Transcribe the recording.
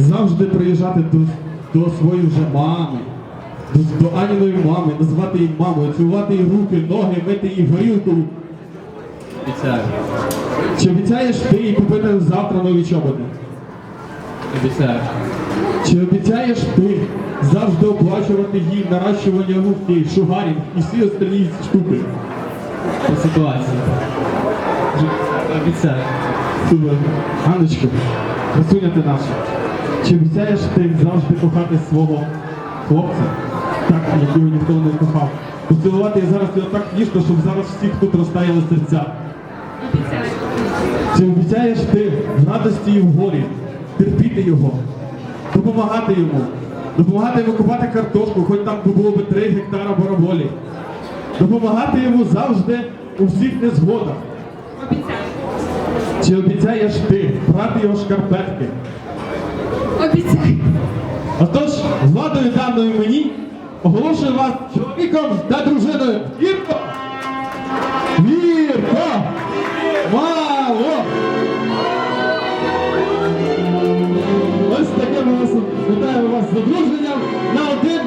завжди приїжджати до, до своєї вже мами, до, до Аніної мами, називати її мамою, цілувати їй руки, ноги, мити їй горілку. Обіцяю. Чи обіцяєш ти їй купити завтра нові чоботи? Обіцяю. Чи обіцяєш ти завжди оплачувати їй наращування ногтей, шугарінг і всі остальні штуки? По ситуації. Обіцяю. Супер. Анночко, красуня ти наша. Чи обіцяєш ти завжди кохати свого хлопця, так, якого ніхто не кохав? Поцілувати зараз його так ніжно, щоб зараз всіх тут розтаяли серця. Чи обіцяєш ти в радості і в горі терпіти його, допомагати йому, допомагати йому купати картошку, хоч там було би 3 гектара бараболі, допомагати йому завжди у всіх незгодах. Обіцяю. Чи обіцяєш ти брати його шкарпетки? Обіцяю. Отож, владою даною мені оголошую вас чоловіком та дружиною. Вірко! Вірко! Мало! Ось таким вас вітаю вас з одруженням на один